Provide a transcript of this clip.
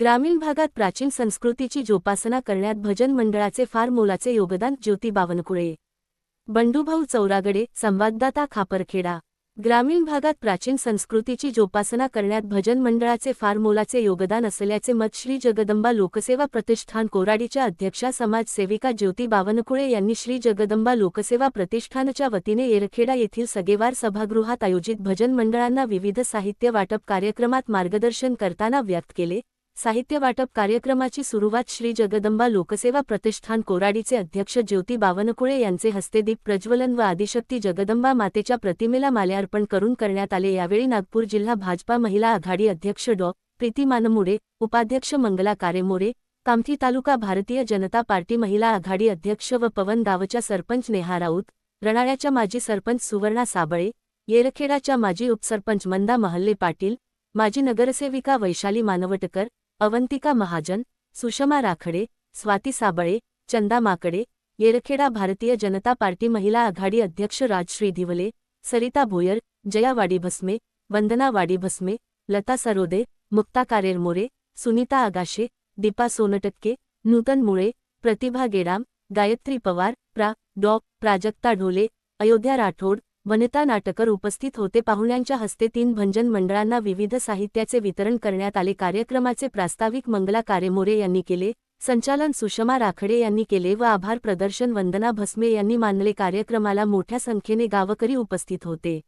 ग्रामीण भागात प्राचीन संस्कृतीची जोपासना करण्यात भजन मंडळाचे फार मोलाचे योगदान ज्योती बावनकुळे. बंडूभाऊ चौरागडे संवाददाता खापरखेडा. ग्रामीण भागात प्राचीन संस्कृतीची जोपासना करण्यात भजन मंडळाचे फार मोलाचे योगदान असल्याचे मत श्री जगदंबा लोकसेवा प्रतिष्ठान कोराडीच्या अध्यक्षा समाजसेविका ज्योती बावनकुळे यांनी श्री जगदंबा लोकसेवा प्रतिष्ठानच्या वतीने येरखेडा येथील सगेवार सभागृहात आयोजित भजन मंडळांना विविध साहित्य वाटप कार्यक्रमात मार्गदर्शन करताना व्यक्त केले. साहित्य वाटप कार्यक्रमाची सुरुवात श्री जगदंबा लोकसेवा प्रतिष्ठान कोराडीचे अध्यक्ष ज्योती बावनकुळे यांचे हस्ते दीप प्रज्वलन व आदिशक्ती जगदंबा मातेच्या प्रतिमेला माल्यार्पण करून करण्यात आले. यावेळी नागपूर जिल्हा भाजपा महिला आघाडी अध्यक्ष डॉ. प्रीती मानमुडे उपाध्यक्ष मंगला कारेमोरे कामठी तालुका भारतीय जनता पार्टी महिला आघाडी अध्यक्ष व पवन गावच्या सरपंच नेहा राऊत रणाळ्याच्या माजी सरपंच सुवर्णा साबळे येरखेडाच्या माजी उपसरपंच मंदा महल्ले पाटील माजी नगरसेविका वैशाली मानवटकर अवंतिका महाजन सुषमा राखडे स्वाती साबळे चंदा माकडे येरखेडा भारतीय जनता पार्टी महिला आघाडी अध्यक्ष राजश्री धिवले सरिता भोयर जया वाडीभस्मे वंदना वाडीभस्मे लता सरोदे मुक्ता कारेरमोरे सुनीता आगाशे दीपा सोनटक्के नूतन मुळे प्रतिभा गेडाम गायत्री पवार प्रा. डॉ. प्राजक्ता ढोले अयोध्या राठोड वनिता नाटकर उपस्थित होते. पाहुण्यांच्या हस्ते तीन भंजन मंडळांना विविध साहित्याचे वितरण करण्यात आले. कार्यक्रमाचे प्रास्ताविक मंगला कारेमोरे यांनी केले. संचालन सुषमा राखडे यांनी केले व आभार प्रदर्शन वंदना भस्मे यांनी मानले. कार्यक्रमाला मोठ्या संख्येने गावकरी उपस्थित होते.